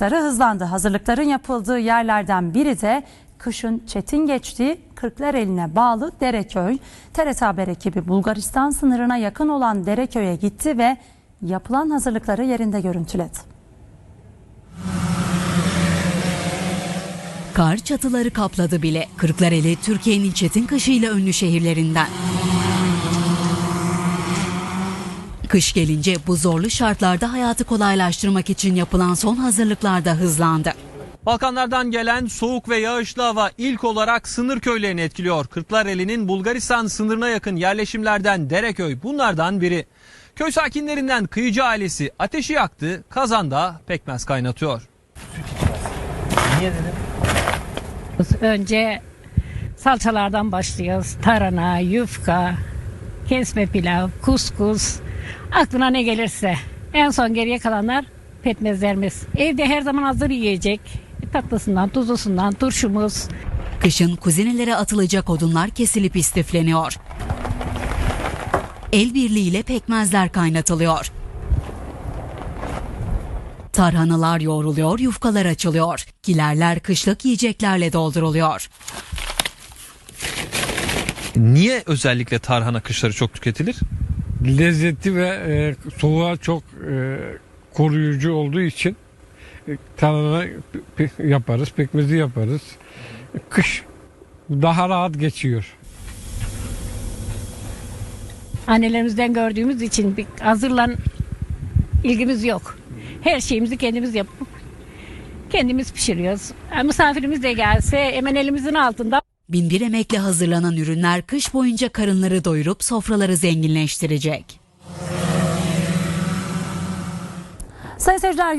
hazırlıkları hızlandı. Hazırlıkların yapıldığı yerlerden biri de kışın çetin geçtiği Kırklareli'ne bağlı Dereköy. TRT Haber ekibi Bulgaristan sınırına yakın olan Dereköy'e gitti ve yapılan hazırlıkları yerinde görüntüledi. Kar çatıları kapladı bile. Kırklareli Türkiye'nin çetin kışıyla ünlü şehirlerinden. Kış gelince bu zorlu şartlarda hayatı kolaylaştırmak için yapılan son hazırlıklar da hızlandı. Balkanlardan gelen soğuk ve yağışlı hava ilk olarak sınır köylerini etkiliyor. Kırklareli'nin Bulgaristan sınırına yakın yerleşimlerden Dereköy bunlardan biri. Köy sakinlerinden kıyıcı ailesi ateşi yaktı, kazanda pekmez kaynatıyor. Önce salçalardan başlıyoruz. Tarhana, yufka, kesme pilav, kuskus. Aklına ne gelirse. En son geriye kalanlar pekmezlerimiz. Evde her zaman hazır yiyecek. Tatlısından, tuzlusundan, turşumuz. Kışın kuzinelere atılacak odunlar kesilip istifleniyor. El birliğiyle pekmezler kaynatılıyor. Tarhanalar yoğruluyor, yufkalar açılıyor. Kilerler kışlık yiyeceklerle dolduruluyor. Niye özellikle tarhana kışları çok tüketilir? Lezzeti ve e, soğuğa çok e, koruyucu olduğu için e, yaparız, pekmezi yaparız. Kış daha rahat geçiyor. Annelerimizden gördüğümüz için bir hazırlan ilgimiz yok. Her şeyimizi kendimiz yapıp kendimiz pişiriyoruz. Misafirimiz de gelse hemen elimizin altında Binbir emekle hazırlanan ürünler kış boyunca karınları doyurup sofraları zenginleştirecek. Sayın seyirciler